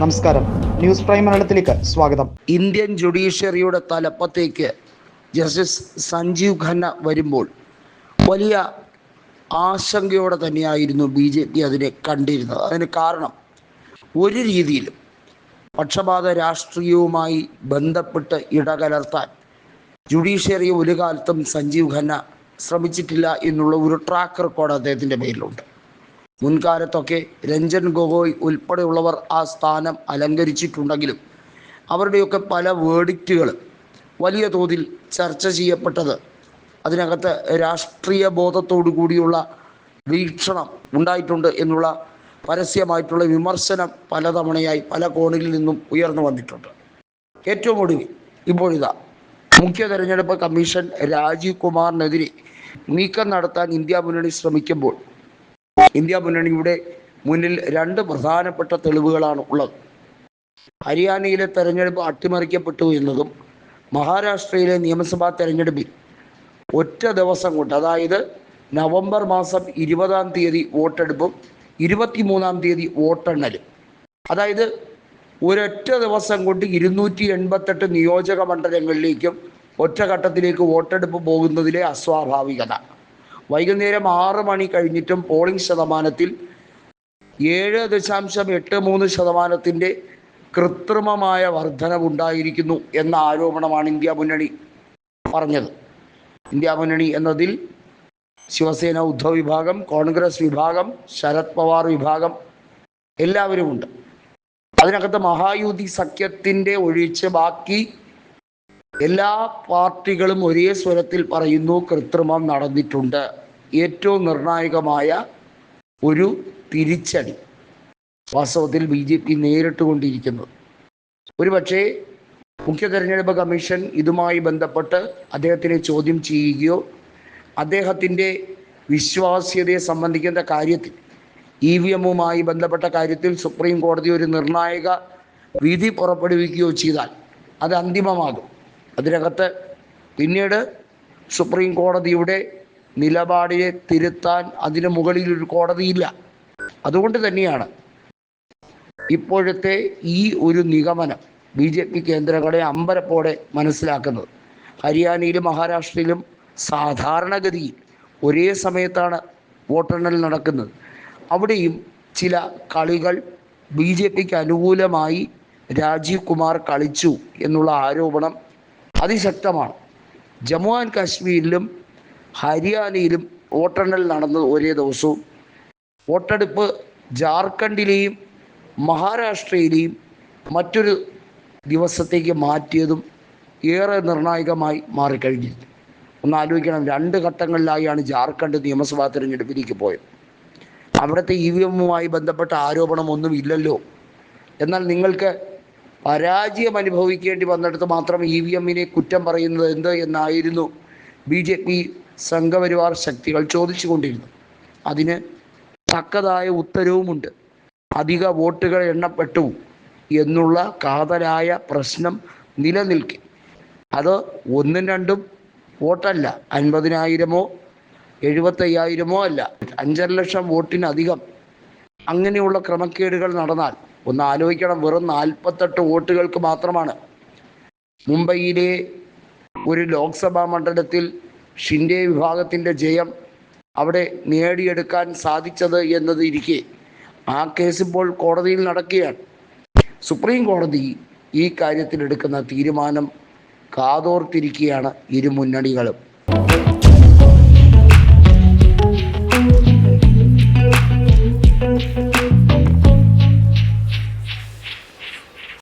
നമസ്കാരം. News prime മലയാളത്തിലേക്ക് സ്വാഗതം. ഇന്ത്യൻ ജുഡീഷ്യറിയുടെ തലപ്പത്തേക്ക് ജസ്റ്റിസ് സഞ്ജീവ് ഖന്ന വരുമ്പോൾ വലിയ ആശങ്കയോടെ തന്നെയായിരുന്നു ബി ജെ പി അതിനെ കണ്ടിരുന്നത്. അതിന് കാരണം ഒരു രീതിയിലും പക്ഷപാത രാഷ്ട്രീയവുമായി ബന്ധപ്പെട്ട് ഇടകലർത്താൻ ജുഡീഷ്യറി ഒരു കാലത്തും സഞ്ജീവ് ഖന്ന ശ്രമിച്ചിട്ടില്ല എന്നുള്ള ഒരു ട്രാക്ക് റെക്കോർഡ് അദ്ദേഹത്തിന്റെ പേരിലുണ്ട്. മുൻകാലത്തൊക്കെ രഞ്ജൻ ഗൊഗോയ് ഉൾപ്പെടെയുള്ളവർ ആ സ്ഥാനം അലങ്കരിച്ചിട്ടുണ്ടെങ്കിലും അവരുടെയൊക്കെ പല വേർഡിക്റ്റുകൾ വലിയ തോതിൽ ചർച്ച ചെയ്യപ്പെട്ടത് അതിനകത്ത് രാഷ്ട്രീയ ബോധത്തോടു കൂടിയുള്ള വീക്ഷണം ഉണ്ടായിട്ടുണ്ട് എന്നുള്ള പരസ്യമായിട്ടുള്ള വിമർശനം പലതവണയായി പല കോണിൽ നിന്നും ഉയർന്നു വന്നിട്ടുണ്ട്. ഏറ്റവും ഒടുവിൽ ഇപ്പോഴിതാ മുഖ്യ തെരഞ്ഞെടുപ്പ് കമ്മീഷൻ രാജീവ് കുമാറിനെതിരെ നീക്കം നടത്താൻ ഇന്ത്യ മുന്നണി ശ്രമിക്കുമ്പോൾ ഇന്ത്യ മുന്നണിയുടെ മുന്നിൽ രണ്ട് പ്രധാനപ്പെട്ട തെളിവുകളാണ് ഉള്ളത്. ഹരിയാനയിലെ തെരഞ്ഞെടുപ്പ് അട്ടിമറിക്കപ്പെട്ടു എന്നതും മഹാരാഷ്ട്രയിലെ നിയമസഭാ തെരഞ്ഞെടുപ്പിൽ ഒറ്റ ദിവസം കൊണ്ട് അതായത് നവംബർ മാസം ഇരുപതാം തീയതി വോട്ടെടുപ്പും ഇരുപത്തിമൂന്നാം തീയതി വോട്ടെണ്ണലും. അതായത് ഒരൊറ്റ ദിവസം കൊണ്ട് ഇരുന്നൂറ്റി എൺപത്തെട്ട് നിയോജക മണ്ഡലങ്ങളിലേക്കും ഒറ്റഘട്ടത്തിലേക്ക് വോട്ടെടുപ്പ് പോകുന്നതിലെ അസ്വാഭാവികത. വൈകുന്നേരം ആറ് മണി കഴിഞ്ഞിട്ടും പോളിംഗ് ശതമാനത്തിൽ ഏഴ് ദശാംശം എട്ട് മൂന്ന് ശതമാനത്തിന്റെ കൃത്രിമമായ വർധനവുണ്ടായിരിക്കുന്നു എന്ന ആരോപണമാണ് ഇന്ത്യ മുന്നണി പറഞ്ഞത്. ഇന്ത്യ മുന്നണി എന്നതിൽ ശിവസേന ഉദ്ധവ് വിഭാഗം കോൺഗ്രസ് വിഭാഗം ശരത് പവാർ വിഭാഗം എല്ലാവരുമുണ്ട്. അതിനകത്ത് മഹായുതി സഖ്യത്തിന്റെ ഒഴിച്ച് ബാക്കി എല്ലാ പാർട്ടികളും ഒരേ സ്വരത്തിൽ പറയുന്നു കൃത്രിമം നടന്നിട്ടുണ്ട്. ഏറ്റവും നിർണായകമായ ഒരു തിരിച്ചടി വാസ്തവത്തിൽ ബി ജെ പി നേരിട്ടുകൊണ്ടിരിക്കുന്നത്. ഒരുപക്ഷെ മുഖ്യ തെരഞ്ഞെടുപ്പ് കമ്മീഷൻ ഇതുമായി ബന്ധപ്പെട്ട് അദ്ദേഹത്തിനെ ചോദ്യം ചെയ്യുകയോ അദ്ദേഹത്തിന്റെ വിശ്വാസ്യതയെ സംബന്ധിക്കുന്ന കാര്യത്തിൽ ഇ വി എമ്മുമായി ബന്ധപ്പെട്ട കാര്യത്തിൽ സുപ്രീം കോടതി ഒരു നിർണായക വിധി പുറപ്പെടുവിക്കുകയോ ചെയ്താൽ അത് അന്തിമമാകും. അതിനകത്ത് പിന്നീട് സുപ്രീം കോടതിയുടെ നിലപാടിനെ തിരുത്താൻ അതിന് മുകളിൽ ഒരു കോടതിയില്ല. അതുകൊണ്ട് തന്നെയാണ് ഇപ്പോഴത്തെ ഈ ഒരു നിഗമനം ബി ജെ പി കേന്ദ്രങ്ങളെ അമ്പരപ്പോടെ മനസ്സിലാക്കുന്നത്. ഹരിയാനയിലും മഹാരാഷ്ട്രയിലും സാധാരണഗതിയിൽ ഒരേ സമയത്താണ് വോട്ടെണ്ണൽ നടക്കുന്നത്. അവിടെയും ചില കളികൾ ബി ജെ പിക്ക് അനുകൂലമായി രാജീവ് കുമാർ കളിച്ചു എന്നുള്ള ആരോപണം അതിശക്തമാണ്. ജമ്മു ആൻഡ് കാശ്മീരിലും ഹരിയാനയിലും വോട്ടെണ്ണൽ നടന്നത് ഒരേ ദിവസവും. വോട്ടെടുപ്പ് ജാർഖണ്ഡിലെയും മഹാരാഷ്ട്രയിലെയും മറ്റൊരു ദിവസത്തേക്ക് മാറ്റിയതും ഏറെ നിർണായകമായി മാറിക്കഴിഞ്ഞിരുന്നു. ഒന്ന് ആലോചിക്കണം രണ്ട് ഘട്ടങ്ങളിലായാണ് ജാർഖണ്ഡ് നിയമസഭാ തിരഞ്ഞെടുപ്പിലേക്ക് പോയത്. അവിടുത്തെ ഇ വി എമ്മുമായി ബന്ധപ്പെട്ട ആരോപണമൊന്നും ഇല്ലല്ലോ. എന്നാൽ നിങ്ങൾക്ക് പരാജയം അനുഭവിക്കേണ്ടി വന്നിടത്ത് മാത്രം ഇ വി എമ്മിനെ കുറ്റം പറയുന്നത് എന്ത് എന്നായിരുന്നു ബി ജെ പി സംഘപരിവാർ ശക്തികൾ ചോദിച്ചുകൊണ്ടിരുന്നു അതിന് തക്കതായ ഉത്തരവുമുണ്ട്. അധിക വോട്ടുകൾ എണ്ണപ്പെട്ടു എന്നുള്ള കാതലായ പ്രശ്നം നിലനിൽക്കെ. അത് ഒന്നും രണ്ടും വോട്ടല്ല. അൻപതിനായിരമോ എഴുപത്തയ്യായിരമോ അല്ല. അഞ്ചര ലക്ഷം വോട്ടിനധികം. അങ്ങനെയുള്ള ക്രമക്കേടുകൾ നടന്നാൽ ഒന്ന് ആലോചിക്കണം വെറും നാൽപ്പത്തെട്ട് വോട്ടുകൾക്ക് മാത്രമാണ്. മുംബൈയിലെ ഒരു ലോക്സഭാ മണ്ഡലത്തിൽ ഷിൻഡേ വിഭാഗത്തിന്റെ ജയം അവിടെ നേടിയെടുക്കാൻ സാധിച്ചത് എന്നത് ഇരിക്കെ. ആ കേസ് ഇപ്പോൾ കോടതിയിൽ നടക്കുകയാണ്. സുപ്രീം കോടതി ഈ കാര്യത്തിൽ എടുക്കുന്ന തീരുമാനം കാതോർത്തിരിക്കുകയാണ് ഇരു മുന്നണികളും.